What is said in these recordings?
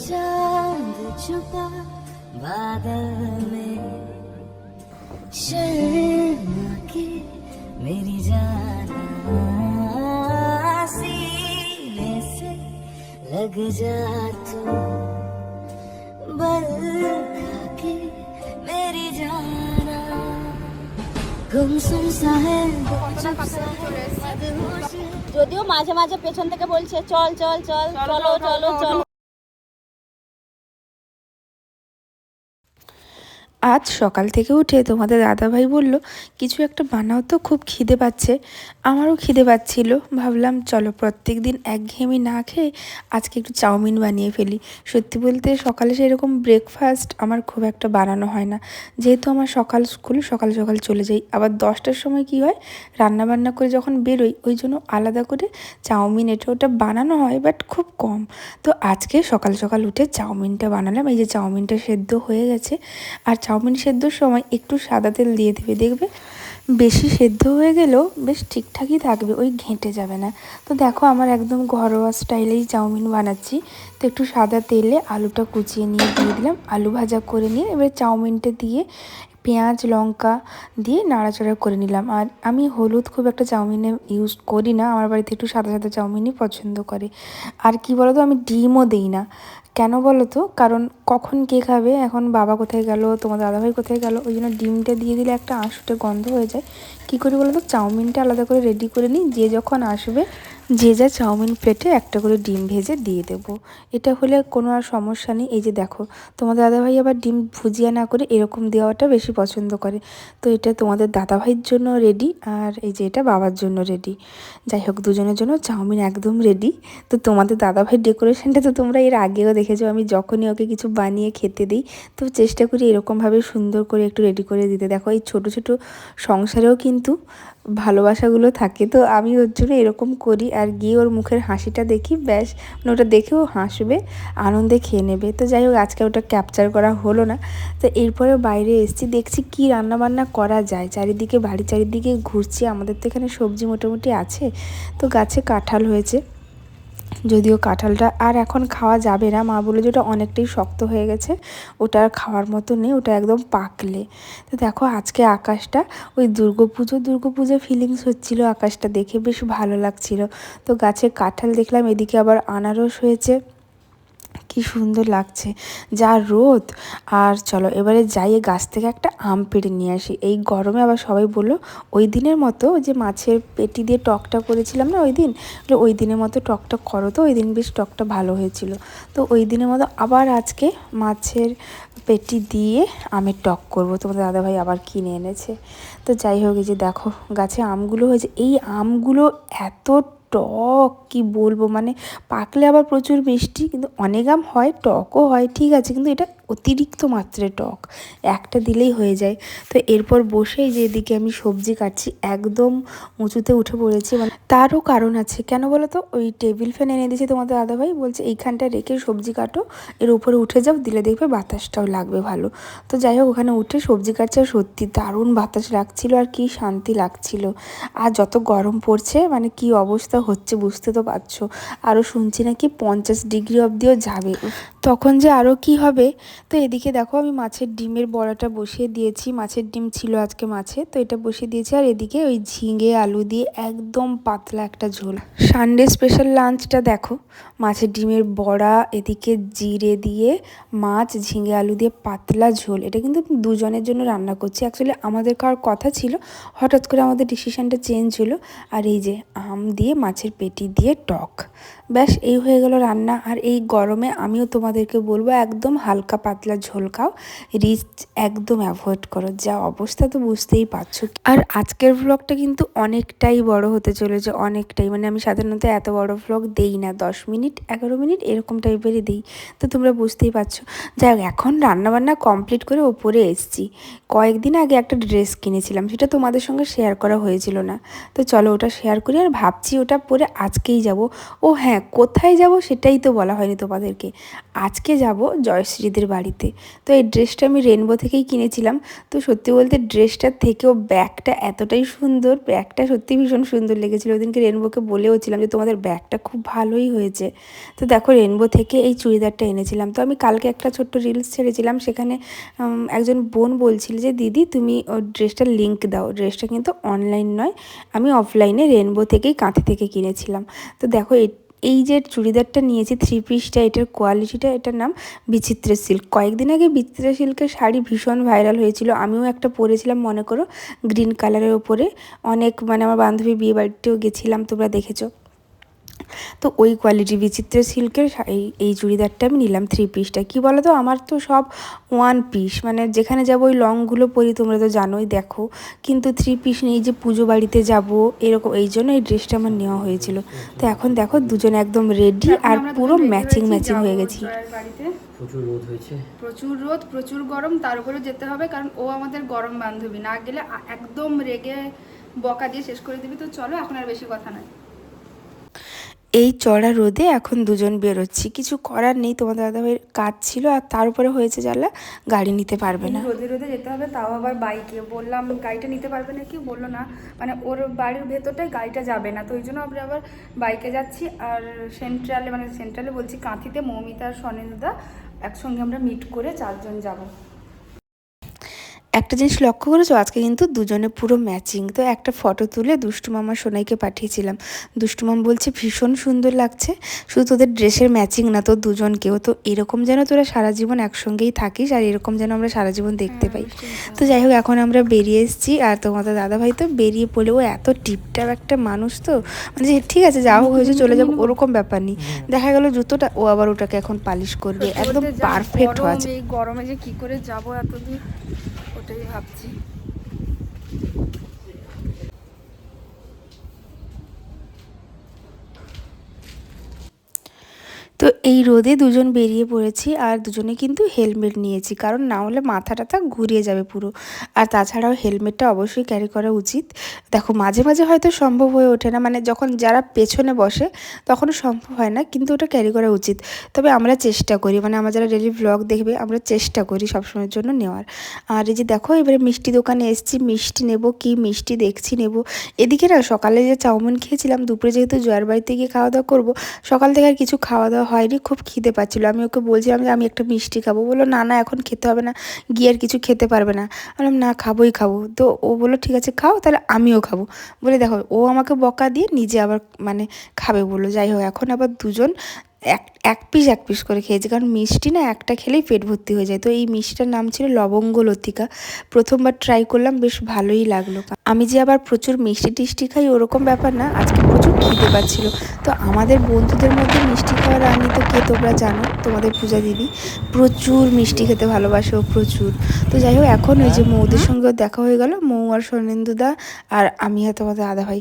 चांद छुपा बादल में शर्मा के मेरी जाना सीने से लग जा तू बल के मेरी जाना गुमसुम सा है चुप सा है मदहोश है যদিও মাঝে মাঝে পেছন থেকে বলছে চল চল চল চলো চলো চলো আজ সকাল থেকে উঠে তোমাদের দাদাভাই বলল, কিছু একটা বানাও তো, খুব খিদে পাচ্ছে। আমারও খিদে পাচ্ছিল। ভাবলাম, চলো প্রত্যেক দিন একঘেয়েমি না খেয়ে আজকে একটু চাউমিন বানিয়ে ফেলি। সত্যি বলতে সকালে সেরকম ব্রেকফাস্ট আমার খুব একটা বানানো হয় না। যেহেতু আমার সকাল স্কুল, সকাল সকাল চলে যাই। আবার দশটার সময় কি হয় রান্না বান্না করে যখন বেরোই, ওই জন্য আলাদা করে চাউমিন এটা ওটা বানানো হয় বাট খুব কম। তো আজকে সকাল সকাল উঠে চাউমিনটা বানালাম। এই যে চাউমিনটা সেদ্ধ হয়ে গেছে। আর চাউমিন সেদ্ধর সময় একটু সাদা তেল দিয়ে দেবে, দেখবে? বেশি সেদ্ধ হয়ে গেলেও বেশ ঠিকঠাকই থাকবে, ওই ঘেঁটে যাবে না। তো দেখো, আমার একদম ঘরোয়া স্টাইলেই চাউমিন বানাচ্ছি। তো একটু সাদা তেলে আলুটা কুচিয়ে নিয়ে দিয়ে দিলাম। আলু ভাজা করে নিয়ে এবার চাউমিনটা দিয়ে পেঁয়াজ, লঙ্কা দিয়ে নাড়াচাড়া করে নিলাম। আর আমি হলুদ খুব একটা চাউমিনে ইউজ করি না, আমার বাড়িতে একটু সাদা সাদা চাউমিনই পছন্দ করে। আর কি বলো তো আমি ডিমও দিই না। কেন বলো তো? কারণ কখন কে খাবে? এখন বাবা কোথায় গেল? তোমার দাদাভাই কোথায় গেল? ওই জন্য ডিমটা দিয়ে দিলে একটা আঁশুটে গন্ধ হয়ে যায়। কী করি বলো তো? চাউমিনটা আলাদা করে রেডি করে নিই। যে যখন আসবে যে যা চাউমিন প্লেটে একটা করে ডিম ভেজে দিয়ে দেবো। এটা হলে কোনো আর সমস্যা নেই। এই যে দেখো, তোমাদের দাদাভাই আবার ডিম ভুজিয়া না করে এরকম দেওয়াটা বেশি পছন্দ করে। তো এটা তোমাদের দাদাভাইয়ের জন্য রেডি আর এই যে এটা বাবার জন্য রেডি যাই হোক, দুজনের জন্য চাউমিন একদম রেডি তো তোমাদের দাদাভাইয়ের ডেকোরেশনটা তো তোমরা এর আগেও দেখেছ। আমি যখনই ওকে কিছু বানিয়ে খেতে দিই, তো চেষ্টা করি এরকমভাবে সুন্দর করে একটু রেডি করে দিতে। দেখো, এই ছোট ছোট সংসারেও কিন্তু ভালোবাসাগুলো থাকে, তো আমি ওর জন্য এরকম করি। আর গিয়ে ওর মুখের হাসিটা দেখি, ব্যাস মানে ওটা দেখেও হাসবে, আনন্দে খেয়ে নেবে। তো যাই হোক, আজকে ওটা ক্যাপচার করা হলো না। তো এরপরে বাইরে এসছি, দেখছি কি রান্না বান্না করা যায়। চারিদিকে বাড়ি চারিদিকে ঘুরছি, আমাদের তো এখানে সবজি মোটামুটি আছে। তো গাছে কাঁঠাল হয়েছে। যদিও কাঁঠালটা আর এখন খাওয়া যাবে না, মা বলে যে ওটা অনেকটাই শক্ত হয়ে গেছে, ওটা আর খাওয়ার মতো নেই, ওটা একদম পাকলে। তো দেখো আজকে আকাশটা, ওই দুর্গাপুজো দুর্গাপুজো ফিলিংস হচ্ছিল আকাশটা দেখে, বেশ ভালো লাগছিল। তো গাছে কাঁঠাল দেখলাম, এদিকে আবার আনারস হয়েছে। কি সুন্দর লাগছে। যা রোদ। আর চলো, এবারে যাই গাছ থেকে একটা আম পেড়ে নিয়ে আসি। এই গরমে আবার সবাই বলল, ওই দিনের মতো যে মাছের পেটি দিয়ে টকটা করেছিলাম না ওই দিন? ওই দিনের মতো টকটা করো তো, ওই দিন বেশ টকটা ভালো হয়েছিল। তো ওই দিনের মতো আবার আজকে মাছের পেটি দিয়ে আমের টক করব। তোমাদের দাদাভাই আবার কিনে এনেছে। তো যাই হোক, এই যে দেখো গাছে আমগুলো হয়েছে। এই আমগুলো এত টক, কি বলব? মানে পাকলে আবার প্রচুর মিষ্টি, কিন্তু অনেক আম হয়, টকও হয়, ঠিক আছে, কিন্তু এটা অতিরিক্ত মাত্রে টক। একটা দিলেই হয়ে যায়। তো এরপর বসেই যে এদিকে আমি সবজি কাটছি, একদম উঁচুতে উঠে পড়েছি। মানে তারও কারণ আছে। কেন বলো তো ওই টেবিল ফ্যান এনে দিয়েছে তোমাদের দাদাভাই। বলছে, এইখানটা রেখে সবজি কাটো। এর উপরে উঠে যাও, দিলে দেখবে বাতাসটাও লাগবে ভালো। তো যাই হোক, ওখানে উঠে সবজি কাটছে সত্যি দারুণ বাতাস লাগছিল আর কি শান্তি লাগছিল। আর যত গরম পড়ছে মানে কি অবস্থা হচ্ছে বুঝতে তো পারছ। আরও শুনছি নাকি পঞ্চাশ ডিগ্রি অবধিও যাবে। তখন যে আরও কি হবে? তো এদিকে দেখো আমি মাছের ডিমের বড়াটা বসিয়ে দিয়েছি। মাছের ডিম ছিল আজকে মাছে, তো এটা বসিয়ে দিয়েছি। আর এদিকে ওই ঝিঙে, আলু দিয়ে একদম পাতলা একটা ঝোল। সানডে স্পেশাল লাঞ্চটা দেখো, মাছের ডিমের বড়া, এদিকে জিরে দিয়ে মাছ, ঝিঙে, আলু দিয়ে পাতলা ঝোল। এটা কিন্তু দুজনের জন্য রান্না করছি। অ্যাকচুয়ালি আমাদের খাওয়ার কথা ছিল, হঠাৎ করে আমাদের ডিসিশানটা চেঞ্জ হলো। আর এই যে আম দিয়ে মাছের পেটি দিয়ে টক। ব্যাস, এই হয়ে গেল রান্না। আর এই গরমে আমিও তোমাদেরকে বলব, একদম হালকা পাতলা ঝোল খাও। রিচ একদম অ্যাভয়েড করো। যা অবস্থা তো বুঝতেই পারছ। আর আজকের ব্লগটা কিন্তু অনেকটাই বড় হতে চলেছে, অনেকটাই। মানে আমি সাধারণত এত বড় ব্লগ দেই না, দশ মিনিট, এগারো মিনিট, এরকম টাইপেরই দিই। তো তোমরা বুঝতেই পারছ। যাই হোক, এখন রান্নাবান্না কমপ্লিট করে ওপরে এসছি। কয়েকদিন আগে একটা ড্রেস কিনেছিলাম, সেটা তোমাদের সঙ্গে শেয়ার করা হয়েছিল না। তো চলো ওটা শেয়ার করি আর ভাবছি ওটা পরে আজকেই যাব। ও হ্যাঁ হ্যাঁ কোথায় যাব সেটাই তো বলা হয়নি তোমাদেরকে। আজকে যাব জয়শ্রীদের বাড়িতে। তো এই ড্রেসটা আমি রেনবো থেকেই কিনেছিলাম। তো সত্যি বলতে ড্রেসটার থেকেও ব্যাগটা এতটাই সুন্দর, ব্যাগটা সত্যি ভীষণ সুন্দর লেগেছিলো। ওই দিনকে রেনবোকে বলেওছিলাম যে, তোমাদের ব্যাগটা খুব ভালোই হয়েছে। তো দেখো রেনবো থেকে এই চুড়িদারটা এনেছিলাম। তো আমি কালকে একটা ছোট্ট রিলস ছেড়েছিলাম। সেখানে একজন বোন বলছিল যে, দিদি, তুমি ড্রেসটার লিঙ্ক দাও। ড্রেসটা কিন্তু অনলাইন নয়। আমি অফলাইনে রেনবো থেকেই কাঁথি থেকে কিনেছিলাম। তো দেখো এই যে চুড়িদারটা নিয়েছি থ্রি পিসটা এটার কোয়ালিটিটা এটার নাম বিচিত্র সিল্ক কয়েকদিন আগে বিচিত্র সিল্কের শাড়ি ভীষণ ভাইরাল হয়েছিল। আমিও একটা পরেছিলাম, মনে করো গ্রিন কালারের ওপরে। অনেক মানে আমার বান্ধবী বিয়ে বাড়িতেও গেছিলাম, তোমরা দেখেছ। তো ওই কোয়ালিটি বিচিত্র সিল্কের এই এই চুড়িদারটা আমি নিলাম থ্রি পিসটা কী বলো তো আমার তো সব ওয়ান পিস মানে যেখানে যাব ওই লংগুলো পরি তোমরা তো জানোই দেখো। কিন্তু থ্রি পিস নেই যে পুজো বাড়িতে যাব এরকম এই জন্য এই ড্রেসটা আমার নেওয়া হয়েছিল। তো এখন দেখো দুজন একদম রেডি আর পুরো ম্যাচিং ম্যাচিং হয়ে গেছি। বাড়িতে। প্রচুর রোদ হয়েছে। প্রচুর রোদ প্রচুর গরম তার উপরে যেতে হবে কারণ ও আমাদের গরম বান্ধবী। না গেলে একদম রেগে বকা দিয়ে শেষ করে দিবি তো চলো এখন আর বেশি কথা নাই। এই চড়া রোদে এখন দুজন বেরোচ্ছি। কিছু করার নেই, তোমাদের দাদাভাইয়ের কাজ ছিল আর তার উপরে হয়েছে জ্বালা গাড়ি নিতে পারবে না। রোদে রোদে যেতে হবে, তাও আবার বাইকে। বললাম, গাড়িটা নিতে পারবে না কি? বলল না। মানে ওর বাড়ির ভেতরটায় গাড়িটা যাবে না। তো ওই জন্য আমরা আবার বাইকে যাচ্ছি আর সেন্ট্রালে মানে সেন্ট্রালে বলছি কাঁথিতে মৌমিতা আর সনেন্দা একসঙ্গে আমরা মিট করে চারজন যাব। একটা জিনিস লক্ষ্য করেছ? আজকে কিন্তু দুজনে পুরো ম্যাচিং তো একটা ফটো তুলে দুষ্টু মামা সোনাইকে পাঠিয়েছিলাম। দুষ্টু মাম বলছে ভীষণ সুন্দর লাগছে। শুধু তোদের ড্রেসের ম্যাচিং না তো দুজনকেও। তো এরকম যেন তোরা সারা জীবন একসঙ্গেই থাকিস আর এরকম যেন আমরা সারা জীবন দেখতে পাই। তো যাই হোক এখন আমরা বেরিয়ে এসেছি আর তোমাদের দাদাভাই তো বেরিয়ে পড়লে। ও এত টিপটাপ একটা মানুষ তো। মানে যে ঠিক আছে যা হোক হয়েছে চলে যাব ওরকম ব্যাপার নেই। দেখা গেল জুতোটা ও আবার ওটাকে এখন পালিশ করবে। একদম পারফেক্ট আছে গরমে যে কি করে যাব এত দূর ওটাই ভাবছি তো এই রোদে দুজন বেরিয়ে পড়েছি আর দুজনে কিন্তু হেলমেট নিয়েছি, কারণ না হলে মাথা টাথা ঘুরিয়ে যাবে পুরো। আর তাছাড়াও হেলমেটটা অবশ্যই ক্যারি করা উচিত। দেখো, মাঝে মাঝে হয়তো সম্ভব হয়ে ওঠে না মানে যখন যারা পেছনে বসে তখনও সম্ভব হয় না, কিন্তু ওটা ক্যারি করা উচিত। তবে আমরা চেষ্টা করি মানে আমরা যারা ডেলি ব্লগ দেখবে, আমরা চেষ্টা করি সবসময়ের জন্য নেওয়ার। আর এই যে দেখো, এবারে মিষ্টি দোকানে এসেছি, মিষ্টি নেব কি মিষ্টি দেখছি নেব। এদিকে না, সকালে যে চাউমিন খেয়েছিলাম, দুপুরে যেহেতু জয়ের বাড়িতে গিয়ে খাওয়া দাওয়া করব, সকাল থেকে আর কিছু খাওয়া দাওয়া হয়নি খুব খিদে পাচ্ছিলো। আমি ওকে বলছিলাম যে, আমি একটা মিষ্টি খাব। বলল, না না, এখন খেতে হবে না। গিয়ে আর কিছু খেতে পারবে না। বললাম, না, খাবোই খাব। তো ও বলল, ঠিক আছে, খাও, তাহলে আমিও খাব। বলে, দেখো, ও আমাকে বকা দিয়ে নিজে আবার মানে খাবে। বলল, যাই হোক, এখন আবার দুজন এক এক পিস এক পিস করে খেয়েছি। কারণ মিষ্টি না একটা খেলেই পেট ভর্তি হয়ে যায়। তো এই মিষ্টিটার নাম ছিল লবঙ্গ লতিকা। প্রথমবার ট্রাই করলাম বেশ ভালোই লাগল। আমি যে আবার প্রচুর মিষ্টি টিষ্টি খাই ওরকম ব্যাপার না আজকে প্রচুর খিদে পাচ্ছিল। তো আমাদের বন্ধুদের মধ্যে মিষ্টি খাওয়ার রানী তো কে তোমরা জানো? তোমাদের পূজা দিদি। প্রচুর মিষ্টি খেতে ভালোবাসে ও প্রচুর। তো যাই হোক এখন ওই যে মৌদের সঙ্গেও দেখা হয়ে গেল। মৌ আর সোনেন্দুদা আর আমি আর তোমাদের দাদা ভাই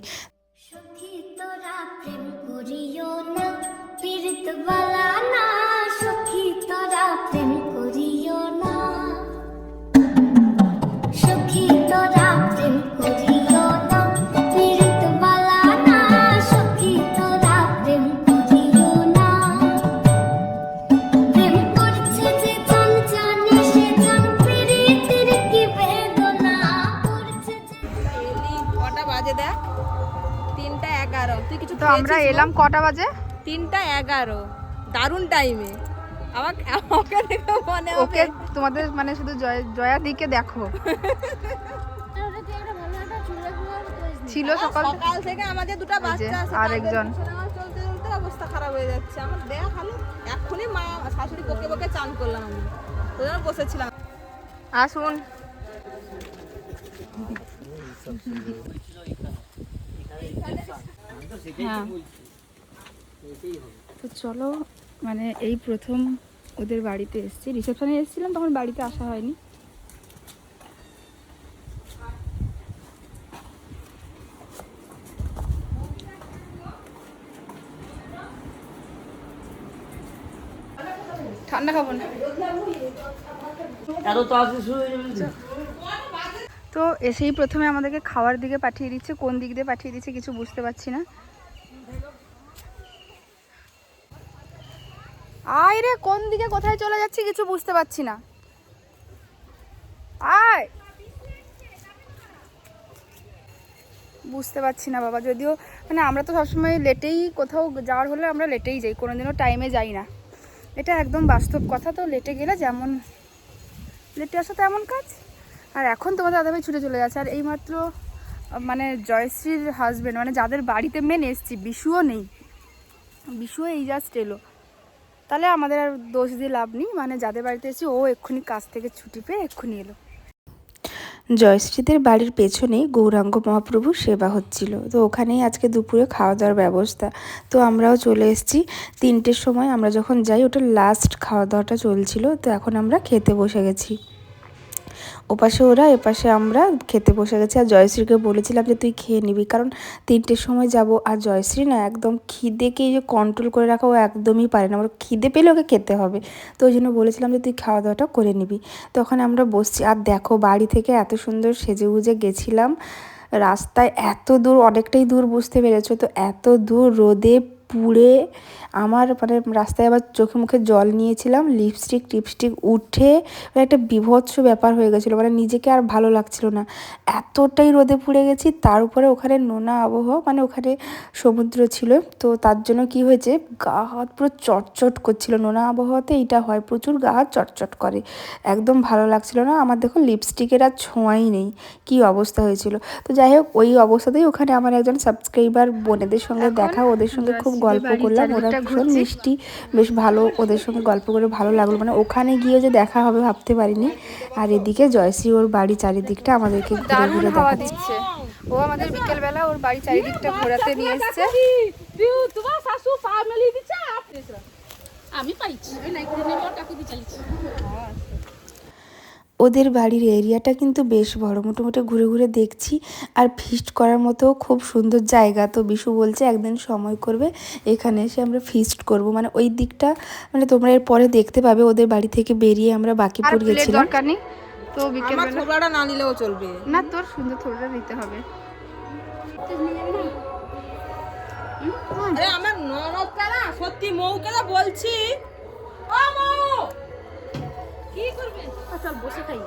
আমরা এলাম কটা বাজে? তিনটা এগারো। দারুণ টাইমে আমার আমাকে দেখে মনে ওকে তোমাদের মানে শুধু জয় জয়া দিকে দেখো। ছিল সকাল থেকে। সকাল থেকে আমাদের দুটো বাচ্চা আছে আরেকজন। আমার চলতে চলতে অবস্থা খারাপ হয়ে যাচ্ছে। আমার দেয়া খালি এক্ষুনি মা শাশুড়ি বকে বকে চান করলাম আমি। জন্য বসেছিলাম। আসুন হ্যাঁ। তো চলো মানে এই প্রথম ওদের বাড়িতে এসেছি। রিসেপশনে এসেছিলাম তখন বাড়িতে আসা হয়নি। ঠান্ডা খাব না? এত তাড়াতাড়ি শুরু হয়ে যাবে না? তো এসেই প্রথমে আমাদেরকে খাওয়ার দিকে পাঠিয়ে দিচ্ছে, কোন দিক দিয়ে পাঠিয়ে দিচ্ছে কিছু বুঝতে পারছি না। আয় রে, কোন দিকে কোথায় চলে যাচ্ছি কিছু বুঝতে পারছি না। আয়। বুঝতে পারছি না বাবা, যদিও মানে আমরা তো সবসময় লেটেই কোথাও যাওয়ার হলে আমরা লেটেই যাই, কোনোদিনও টাইমে যাই না। এটা একদম বাস্তব কথা, তো লেটে গেলে যেমন লেটে আসা তেমন কাজ। আর এখন তোমাদের দাদাভাই ছুটে চলে যাচ্ছে। আর এইমাত্র মানে জয়শ্রীর হাজবেন্ড মানে যাদের বাড়িতে মেন এসছি, বিশুও নেই। বিশুও এই জাস্ট এলো। তাহলে আমাদের আর দোষ দিয়ে লাভ নেই। মানে যাদের বাড়িতে এসেছি, ও এক্ষুনি কাজ থেকে ছুটি পেয়ে এক্ষুনি এলো। জয়শ্রীদের বাড়ির পেছনেই গৌরাঙ্গ মহাপ্রভুর সেবা হচ্ছিল। তো ওখানেই আজকে দুপুরে খাওয়া দাওয়ার ব্যবস্থা। তো আমরাও চলে এসেছি। তিনটের সময় আমরা যখন যাই, ওটা লাস্ট খাওয়া দাওয়াটা চলছিল। তো এখন আমরা খেতে বসে গেছি। ওপাশে ওরা, এপাশে আমরা খেতে বসে গেছি। আর জয়শ্রীকে বলেছিলাম যে, তুই খেয়ে নিবি। কারণ তিনটের সময় যাব। আর জয়শ্রী না একদম খিদেকে যে কন্ট্রোল করে রাখা, ও একদমই পারে না। ওর খিদে পেলে ওকে খেতে হবে। তো ওই জন্য বলেছিলাম যে, তুই খাওয়া দাওয়াটা করে নিবি। তখন আমরা বসছি। আর দেখো, বাড়ি থেকে এত সুন্দর সেজে গুজে গেছিলাম। রাস্তায় এত দূর, অনেকটাই দূর বুঝতে পেরেছ তো? এত দূর রোদে পুড়ে আমার মানে রাস্তায় আবার চোখে মুখে জল নিয়েছিলাম লিপস্টিক টিপস্টিক উঠে মানে একটা বিভৎস ব্যাপার হয়ে গেছিল মানে নিজেকে আর ভালো লাগছিল না। এতটাই রোদে পুড়ে গেছি তার উপরে ওখানে নোনা আবহাওয়া মানে ওখানে সমুদ্র ছিল তো তার জন্য কি হয়েছে গা হাত পুরো চটচট করছিল নোনা আবহাওয়াতে এইটা হয় প্রচুর গা হাত চটচট করে। একদম ভালো লাগছিল না আমার দেখো লিপস্টিকের আর ছোঁয়াই নেই কি অবস্থা হয়েছিল। তো যাই হোক ওই অবস্থাতেই ওখানে আমার একজন সাবস্ক্রাইবার বোনেদের সঙ্গে দেখা ওদের সঙ্গে খুব গল্প করলাম। ওরা ভীষণ মিষ্টি বেশ ভালো ওদের সঙ্গে গল্প করে ভালো লাগল। মানে ওখানে গিয়ে যে দেখা হবে ভাবতে পারিনি। আর এদিকে জয়শ্রী ওর বাড়ি চারিদিকটা আমাদেরকে ঘুরে দারুণ ঘুরে দেখাচ্ছে। দিচ্ছে। ও আমাদের বিকেলবেলা ওর বাড়ি চারিদিকটা ঘোরাতে নিয়ে এসছে। আমি পাইছি। কাকু দিয়ে চালিয়েছি ওদের বাড়ির এরিয়াটা কিন্তু বেশ বড়। মোটামুটি ঘুরে ঘুরে দেখছি আর ফিস্ট করার মতো খুব সুন্দর জায়গা। তো বিশু বলছে একদিন সময় করবে এখানে এসে আমরা ফিস্ট করব। মানে ওই দিকটা মানে তোমরা এর পরে দেখতে পাবে ওদের বাড়ি থেকে বেরিয়ে আমরা বাকিপুর গেছিলাম। দরকার নেই। তো বিকেলবেলা না নিলেও চলবে। না তোর সুন্দর থোড়া নিতে হবে। আরে আমার ননদ কারা সত্যি মৌ কারা বলছি। ও মৌ! কি করবে চল বসে খাই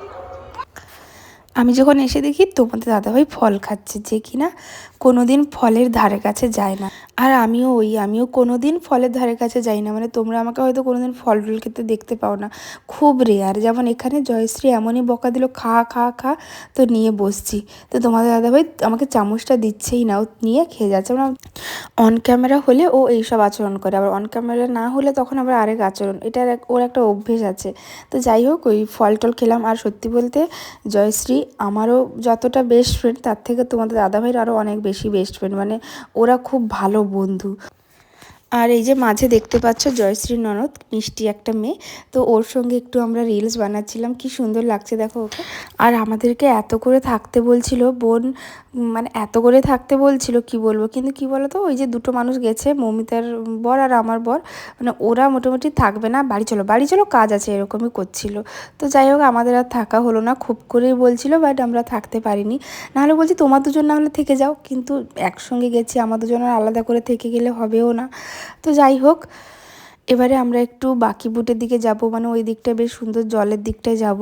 আমি যখন এসে দেখি তোমাদের দাদাভাই ফল খাচ্ছে যে কিনা কোনোদিন ফলের ধারে কাছে যায় না। আর আমিও ওই, আমিও কোনোদিন ফলের ধারে কাছে যাই না। মানে তোমরা আমাকে হয়তো কোনোদিন ফল টল খেতে দেখতে পাও না। খুব রেয়ার যেমন এখানে জয়শ্রী এমনই বকা দিল, খা খা খা। তো নিয়ে বসছি। তো তোমাদের দাদাভাই আমাকে চামচটা দিচ্ছেই না, ও নিয়ে খেয়ে যাচ্ছে। আমরা অন ক্যামেরা হলে ও এইসব আচরণ করে। আবার অন ক্যামেরা না হলে তখন আবার আরেক আচরণ। এটার ওর একটা অভ্যেস আছে। তো যাই হোক, ওই ফল টল খেলাম। আর সত্যি বলতে জয়শ্রী আমারও যতটা বেস্ট ফ্রেন্ড তার থেকে তোমাদের দাদাভাইয়ের আরও অনেক বেশি বেস্ট ফ্রেন্ড মানে ওরা খুব ভালো বন্ধু। আর এই যে মাঝে দেখতে পাচ্ছ জয়শ্রী ননদ, মিষ্টি একটা মেয়ে। তো ওর সঙ্গে একটু আমরা রিলস বানাচ্ছিলাম, কি সুন্দর লাগছে দেখো ওকে। আর আমাদেরকে এত করে থাকতে বলছিল, বোন মানে এত করে থাকতে বলছিল, কি বলব? কিন্তু কি বলো তো ওই যে দুটো মানুষ গেছে, মৌমিতার বর আর আমার বর। মানে ওরা মোটামুটি থাকবে না, বাড়ি চলো বাড়ি চলো, কাজ আছে, এরকমই করছিল। তো যাই হোক, আমাদের আর থাকা হলো না, খুব করেই বলছিল বাট আমরা থাকতে পারিনি। নাহলে বলছি, তোমার দুজন না হলে থেকে যাও, কিন্তু একসঙ্গে গেছি আমার দুজন আর আলাদা করে থেকে গেলে হবেও না। তো যাই হোক এবারে আমরা একটু বাকি বুটের দিকে যাব মানে ওই দিকটা বেশ সুন্দর জলের দিকটায় যাব।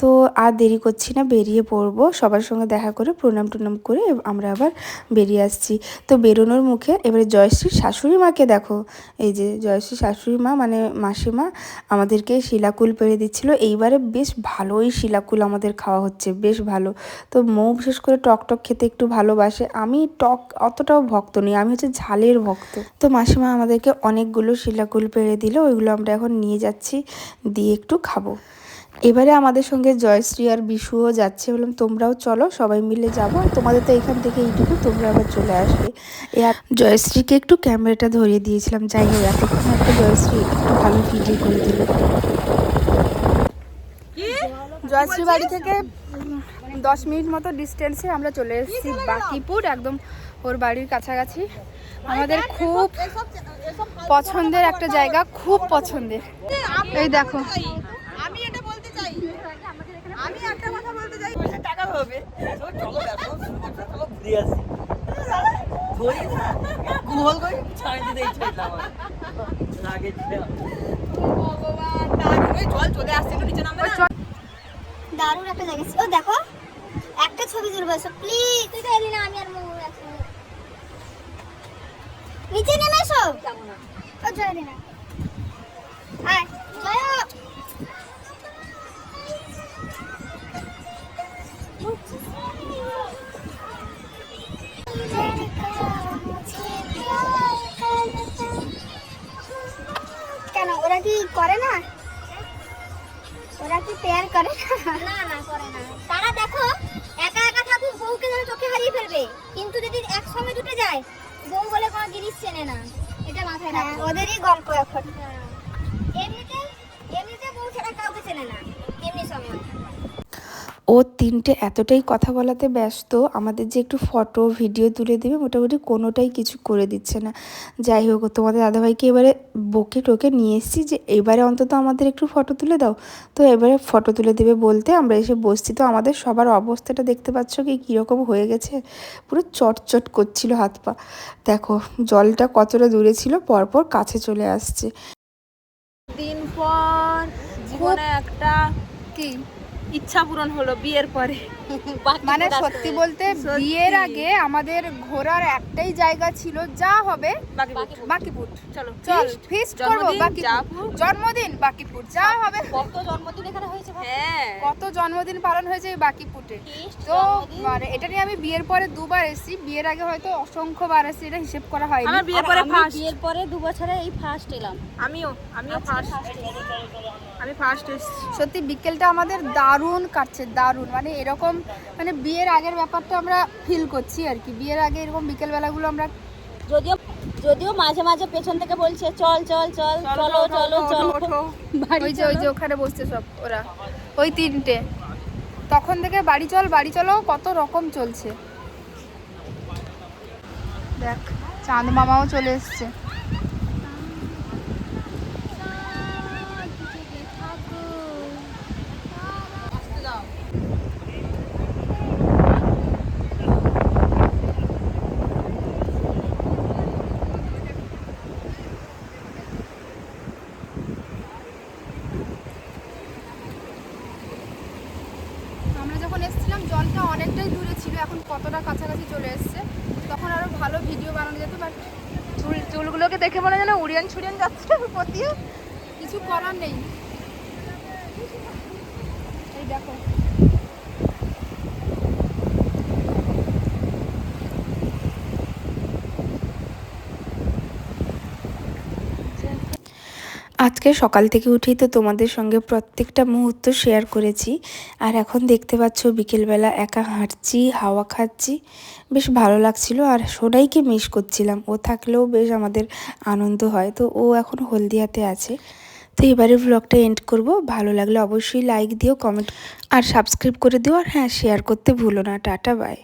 তো আর দেরি করছি না, বেরিয়ে পড়ব। সবার সঙ্গে দেখা করে, প্রণাম টুনাম করে আমরা আবার বেরিয়ে আসছি। তো বেরোনোর মুখে এবারে জয়শ্রীর শাশুড়ি মাকে দেখো। এই যে জয়শ্রী শাশুড়ি মা মানে মাসিমা আমাদেরকে শিলাকুল পেরে দিচ্ছিল। এইবারে বেশ ভালোই শিলাকুল আমাদের খাওয়া হচ্ছে, বেশ ভালো। তো মৌ বিশেষ করে টক টক খেতে একটু ভালোবাসে। আমি টক অতটাও ভক্ত নই, আমি হচ্ছে ঝালের ভক্ত। তো মাসিমা আমাদেরকে অনেকগুলো শিলাকুল পেরে দিল ওইগুলো আমরা এখন নিয়ে যাচ্ছি দিয়ে একটু খাব। এবারে আমাদের সঙ্গে জয়শ্রী আর বিশুও যাচ্ছে বললাম তোমরাও চলো সবাই মিলে যাব তোমাদের তো এখান থেকে এইটুকু তোমরা আবার চলে আসবে। আর জয়শ্রীকে একটু ক্যামেরাটা ধরিয়ে দিয়েছিলাম যাই হোক এতক্ষণ একটা জয়শ্রী একটু ভালো ভিডিও করে দিল। জয়শ্রী বাড়ি থেকে দশ মিনিট মতো ডিস্টেন্সে আমরা চলে এসেছি বাকিপুর একদম ওর বাড়ির কাছাকাছি। আমাদের খুব পছন্দের একটা জায়গা খুব পছন্দের। এই দেখো। আমি এটা বলতে চাই। আমি একটা কথা বলতে চাই। টাকা হবে। দারুণ একটু জায়গা। ছিল। ও দেখো একটা ছবি তুলবো প্লিজ তুই তো এলি না আমি আর মৌ। নিচে নেমে এসো। ও জয় দিনা আয় জয় কেন ওরা কি করে না? ওরা কি পেয়ার করে না না করে না। তারা দেখো একা একা থাকুক বউকে যেন চোখে হারিয়ে ফেলবে। কিন্তু যদি একসঙ্গে দুটো যায় বউ বলে কোনো জিনিস চেনে না। এটা মাথায় রাখো। ওদেরই গল্প এখন। এমনিতে এমনিতে বউ ছাড়া কাউকে চেনে না। এমনি সময়। ও তিনটে এতটাই কথা বলাতে ব্যস্ত আমাদের যে একটু ফটো ভিডিও তুলে দেবে মোটামুটি কোনোটাই কিছু করে দিচ্ছে না। যাই হোক তোমাদের দাদাভাইকে এবারে বকে টোকে নিয়ে এসেছি যে এবারে অন্তত আমাদের একটু ফটো তুলে দাও। তো এবারে ফটো তুলে দেবে বলতে আমরা এসে বসছি। তো আমাদের সবার অবস্থাটা দেখতে পাচ্ছ কি কীরকম হয়ে গেছে? পুরো চটচট করছিল হাত পা। দেখো জলটা কতটা দূরে ছিল পরপর কাছে চলে আসছে। দিন পর জীবনে একটা কি? ইচ্ছা পূরণ হলো বিয়ের পরে। মানে সত্যি বলতে বিয়ের আগে আমাদের ঘোরার একটাই জায়গা ছিল যা হবে বাকিপুর। চলো চল ফিস্ট করব জন্মদিন, বাকিপুর। জন্মদিন বাকিপুর যা হবে। কত জন্মদিন এখানে হয়েছে হ্যাঁ। কত জন্মদিন পালন হয়েছে এই বাকিপুটে। তো মানে এটা নিয়ে আমি বিয়ের পরে দুবার এসেছি। বিয়ের আগে হয়তো অসংখ্য বার এসেছি এটা হিসেব করা হয়নি। আমার বিয়ের পরে ফার্স্ট বিয়ের পরে দু বছরে এই ফার্স্ট এলাম। আমিও আমিও ফার্স্ট আমি ফার্স্ট এসেছি। সত্যি বিকেলটা আমাদের দারুণ কাটছে দারুণ। মানে এরকম মানে বিয়ের আগের ব্যাপারটা আমরা ফিল করছি আর কি। বিয়ের আগে এরকম বিকেল বেলাগুলো আমরা যদিও যদিও মাঝে মাঝে পেছন থেকে বলছে চল চল চল চলো চলো চলো ওই যে ওই যে ওখানে বসছে সব ওরা। ওই তিনটে। তখন থেকে বাড়ি চল বাড়ি চলো কত রকম চলছে। দেখ চাঁদ মামাও চলে এসছে আমরা যখন এসেছিলাম জলটা অনেকটাই দূরে ছিল এখন কতটা কাছাকাছি চলে এসছে তখন আরও ভালো ভিডিও বানানো যেত বাট চুল চুলগুলোকে দেখে মনে যেন উড়িয়ান ছুড়িয়ান যাচ্ছে কিছু করার নেই। এই দেখো। আজকে সকাল থেকে উঠেই তো তোমাদের সঙ্গে প্রত্যেকটা মুহূর্ত শেয়ার করেছি। আর এখন দেখতে পাচ্ছ বিকেলবেলা একা হাঁটছি, হাওয়া খাচ্ছি। বেশ ভালো লাগছিল আর সোনাইকে মিস করছিলাম। ও থাকলেও বেশ আমাদের আনন্দ হয়। তো ও এখন হলদিয়াতে আছে। তো এবারে ব্লগটা এন্ড করব। ভালো লাগলে অবশ্যই লাইক দিও কমেন্ট আর সাবস্ক্রাইব করে দিও। আর হ্যাঁ শেয়ার করতে ভুলো না। Tata bye